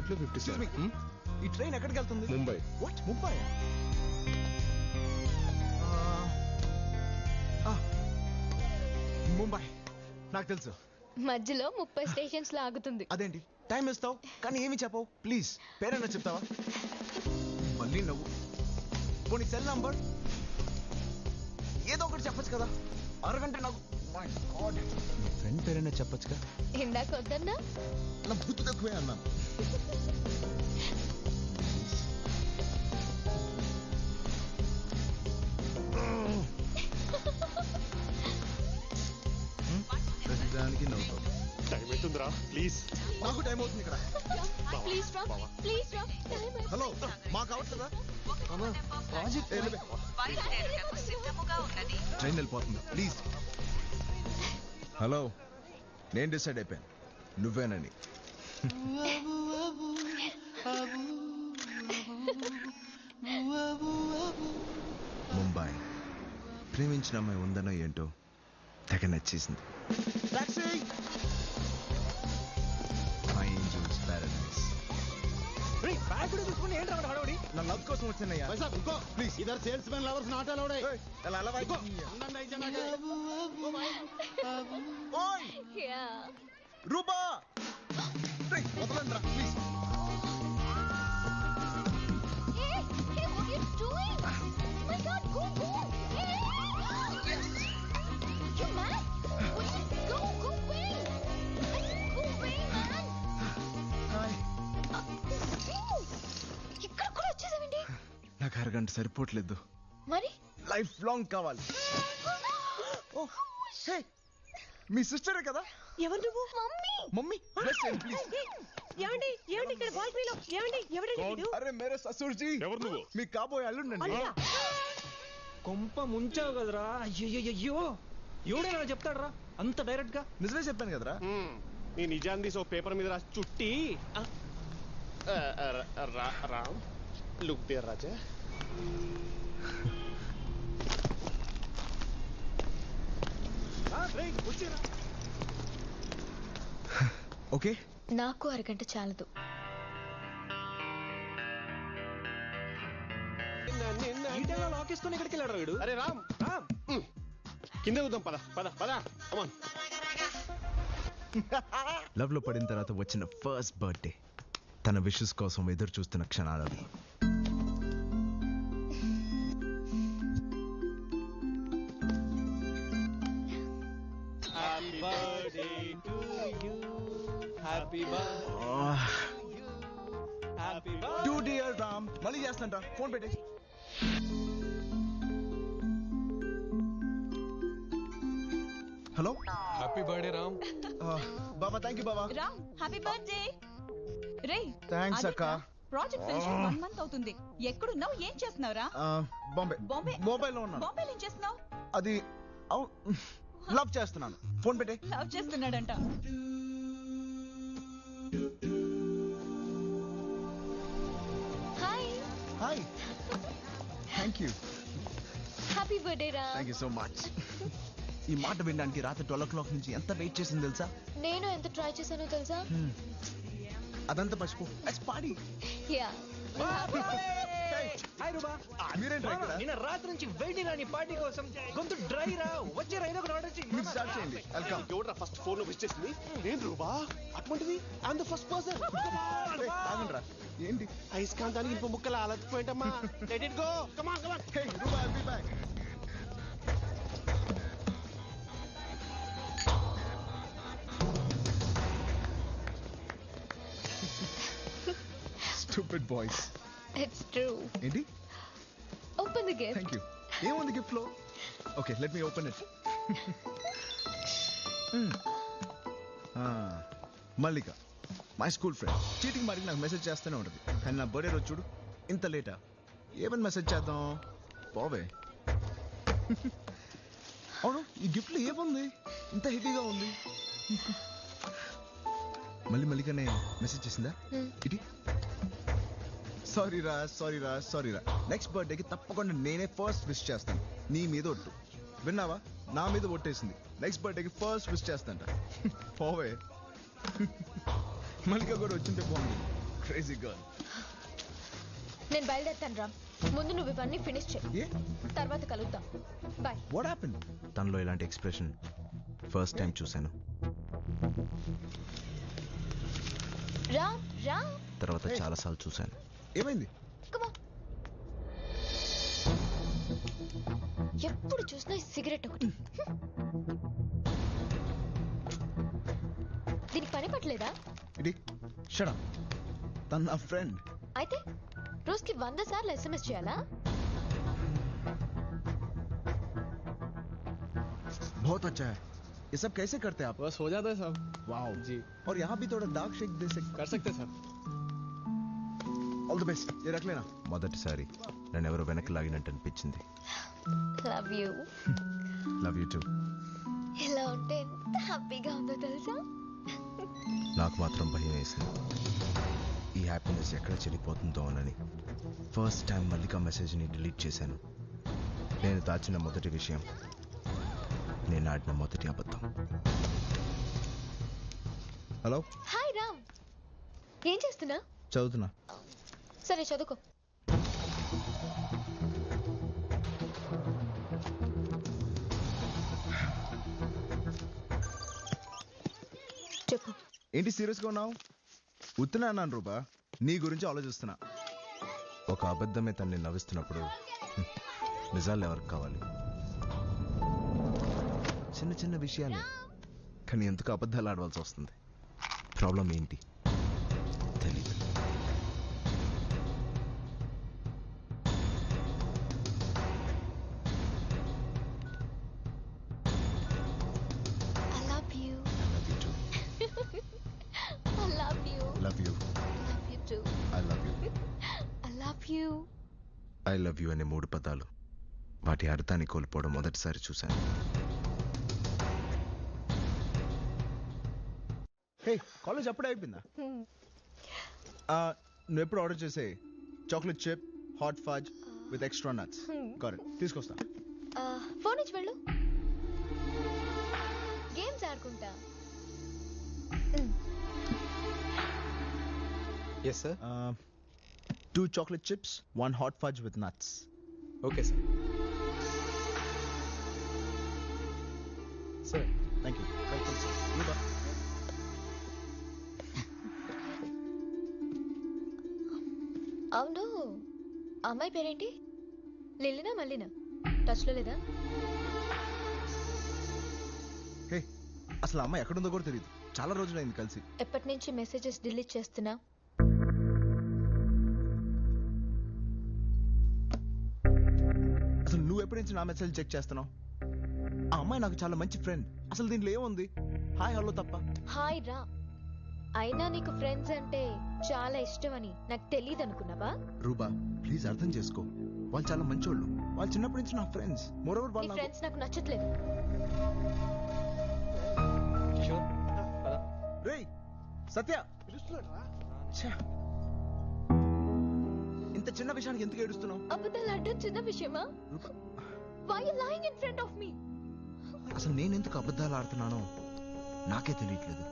Fifty. Seven ఈ train ఎక్కడికి వెళ్తుంది? ముంబై. వాట్ ముంబై? ముంబై. నాకు తెలుసు. మధ్యలో ముప్పై స్టేషన్స్లో ఆగుతుంది అదేంటి? టైం ఇస్తావు కానీ ఏమి చెప్పవు? ప్లీజ్ పేరైనా చెప్తావా? మళ్ళీ నవ్వు. పోనీ సెల్ నంబర్? ఏదో ఒకటి చెప్పొచ్చు కదా. అరగంట నాకు ఫ్రెండ్ పేరైనా చెప్పొచ్చుగా? ఇందాక వద్దన్నా నా బుద్ధి తక్కువే అన్నాను ప్రతిదానికి నవ్వుతావు టైం అవుతుందిరా ప్లీజ్. నాకు టైం అవుతుంది ఇక్కడ. ప్లీజ్ రా ప్లీజ్ రా హలో మాకు అవట్లేదా ప్రాజెక్ట్ ట్రైన్ వెళ్ళిపోతుంది ప్లీజ్. హలో నేను డిసైడ్ అయిపోయాను. నువ్వేనని. ముంబై. ప్రేమించిన అమ్మాయి ఉందనో ఏంటో తెగ నచ్చేసింది. మై ఏంజల్స్ నా లవ్ కోసం వచ్చినయ్యా వైజాగ్ ఇంకో. ప్లీజ్. ఇద్దరు salesman lovers not allowed Rupa. వదలండి నాకు అరగంట సరిపోవట్లేదు. మరి? లైఫ్ లాంగ్ కావాలి. ఓ హే మీ సిస్టరే కదా? ఎవరు నువ్వు? మమ్మీ. మమ్మీ ప్లీజ్ ఏమండి ఏమండి ఇక్కడ బాల్కనీలో ఏమండి ఎవడండి వీడు? అరే మేరే ససూర్ జీ ఎవరు నువ్వు? మీ కాబోయే అల్లుండండి అల్లుడా? కొంప ముంచావు కదరా. అయ్యో ఎవడైనా చెప్తాడరా? అంత డైరెక్ట్గా? నిజమే చెప్పాను కదరా. మ్మ్. నీ నిజాన్ని తీసి ఓ పేపర్ మీద రాసి చుట్టి. ఆ, ఆ, ఆ, రా- Ram look there Raja. Okay. నాకు అరగంట చాలదు. ఎక్కడికి వెళ్ళాడు వీడు? అరే రామ్. కింద చూద్దాం పద పద పద. అమన్ లవ్లో పడిన తర్వాత వచ్చిన ఫస్ట్ బర్త్డే తన విషెస్ కోసం ఎదురు చూస్తున్న క్షణాలు happy happy to dear Ram మళ్ళీ చేస్తాంట ఫోన్ పెట్టే. హలో హ్యాపీ బర్త్డే రామ్ బాబా థ్యాంక్ యూ బాబా రామ్ హ్యాపీ బర్త్డే రే థ్యాంక్స్ అక్క. ప్రాజెక్ట్ ఫినిష్ వన్ మంత్ అవుతుంది. ఎక్కడున్నావు? ఏం చేస్తున్నావురా బాంబే బాంబే మొబైల్లో ఉన్నాను. బాంబేలో ఏం చేస్తున్నావు? అది లవ్ చేస్తున్నాను. ఫోన్ పెట్టే. లవ్ చేస్తున్నాడంట. Hi hi thank you happy birthday రా థ్యాంక్ యూ సో మచ్ ఈ మాట వినడానికి రాత్రి ట్వెల్వ్ ఓ క్లాక్ నుంచి ఎంత వెయిట్ చేసింది తెలుసా? నేను ఎంత ట్రై చేశానో తెలుసా? అదంతా మర్చిపో. పాడి యా హాయ్ రూబా. మీరేంట్రా ఇక్కడ? నిన్న రాత్రి నుంచి వెయిటింగ్ రా నీ పార్టీ కోసం గొంతు డ్రై రా. వచ్చే రైలు ఒకటి ఆర్డర్ మీరు స్టార్ట్ చేయండి. వెల్కమ్. ఎవడ్రా ఫస్ట్ ఫోన్లో విష్ చేసింది? నేను రూబా? అటువంటిది? ఐఎమ్ ద ఫస్ట్ పర్సన్ ఆగండ్రా ఏంటి? అయస్కాంతానికి ఇంపు ముక్కల అలసిపోయింటమ్మా let it go come on come on stupid boys it's true ఏంటి? Open the gift thank you ఏముంది గిఫ్ట్లో? Okay let me open it Mallika my school friend cheating మారికి నాకు మెసేజ్ చేస్తూనే ఉంటుంది. కానీ నా బర్త్డే రోజు చూడు ఇంత లేటా ఏమని మెసేజ్ చేద్దాం? పోవే. అవును ఈ గిఫ్ట్లో ఏముంది? ఇంత హెవీగా ఉంది. మళ్ళీ మల్లికనే మెసేజ్ చేసిందా? Hmm. ఇటీ. సారీ రా సారీ రా సారీ రా. నెక్స్ట్ బర్త్డేకి తప్పకుండా నేనే ఫస్ట్ విష్ చేస్తాను. నీ మీద ఒట్టు. విన్నావా? నా మీద ఒట్టేసింది. నెక్స్ట్ బర్త్డేకి ఫస్ట్ విష్ చేస్తాంట. పోవే. మల్లిక కూడా వచ్చింటే బాగుంది క్రేజీ గర్ల్ నేను బయలుదేరుతాను రామ్ ముందు నువ్వు ఇవన్నీ ఫినిష్ చేయి తర్వాత కలుద్దాం. బాయ్ వాట్ హ్యాపెన్ తనలో ఇలాంటి ఎక్స్ప్రెషన్ ఫస్ట్ టైం చూశాను. రామ్ రామ్ తర్వాత చాలాసార్లు చూశాను. ఏమైంది కమా ఎప్పుడు చూసినా ఈ సిగరెట్ ఒకటి దీనికి పని పట్టలేదా ఇది షడా తన నా ఫ్రెండ్ అయితే రోజుకి వంద సార్లు ఎస్ఎంఎస్ చేయాలా बहुत अच्छा है ये सब कैसे करते हैं आप बस हो जाता है साहब वाओ जी और यहाँ भी थोड़ा डार्क शेक दे सकते कर सकते हैं सर ఆల్ ది బెస్ట్ ఏ రకలేనా? మొదటిసారి నన్ను ఎవరో వెనక్కి లాగినట్టు అనిపించింది. Love you love you too ఇలా ఉంటే ఎంత హ్యాపీగా ఉందో తెలుసా? నాకు మాత్రం భయం వేసింది. ఈ హ్యాపీనెస్ ఎక్కడ చెడిపోతుందో అని ఫస్ట్ టైం మల్లిక మెసేజ్ని డిలీట్ చేశాను. నేను దాచిన మొదటి విషయం నేను ఆడిన మొదటి అబద్ధం. హలో హాయ్ రామ్ ఏం చేస్తున్నా? చదువుతున్నా. సరే చదువుకో. చెప్పు. ఏంటి సీరియస్గా ఉన్నావు? ఉత్తున్నా అన్నాను రూపా. నీ గురించి ఆలోచిస్తున్నా. ఒక అబద్ధమే తన్ని నవ్విస్తున్నప్పుడు నిజాలు ఎవరికి కావాలి? చిన్న చిన్న విషయాలు. కానీ ఎందుకు అబద్ధాలు ఆడవలసి వస్తుంది? ప్రాబ్లం ఏంటి? యూ ఐ లవ్ యూ అనే మూడు పదాలు. వాటి అర్థాన్ని కోల్పోవడం మొదటిసారి చూశాను. హే కాలేజ్ అప్పుడే అయిపోయిందా? ఆ, నువ్వు ఎప్పుడు ఆర్డర్ చేసే chocolate chip hot fudge with extra nuts correct తీసుకొస్తా. ఫోన్ ఇచ్చి వెళ్ళు. గేమ్స్ ఆడుకుంటా. Yes sir two chocolate chips one hot fudge with nuts okay sir sir thank you welcome sir అవును. అమ్మాయి పేరేంటి? లిల్లినా మల్లినా? టచ్లో లేదా? హే అసలు అమ్మాయి ఎక్కడుందో కూడా తెలియదు చాలా రోజులైంది కలిసి. ఎప్పటి నుంచి మెసేజెస్ డిలీట్ చేస్తున్నా? నుంచి నా మెసేజ్ చెక్ చేస్తున్నావు? ఆ అమ్మాయి నాకు చాలా మంచి ఫ్రెండ్ అసలు దీంట్లో ఏముంది? హాయ్ హలో తప్ప. హాయ్ రా. అయినా నీకు ఫ్రెండ్స్ అంటే చాలా ఇష్టం అని నాకు తెలియదు అనుకున్నావా రూబా ప్లీజ్ అర్థం చేసుకో. వాళ్ళు చాలా మంచోళ్ళు. వాళ్ళు చిన్నప్పటి నుంచి నా ఫ్రెండ్స్ మోరవర్ వాళ్ళు నాకు- ఫ్రెండ్స్ నాకు నచ్చట్లేదు. రేయ్ సత్య. ఇంత చిన్న విషయానికి ఎందుకు ఏడుస్తున్నావు? అబద్ధాలు అడ్డం చిన్న విషయమా? Why you lying in front of me అసలు నేను ఎందుకు అబద్ధాలు ఆడుతున్నానో నాకే తెలియట్లేదు.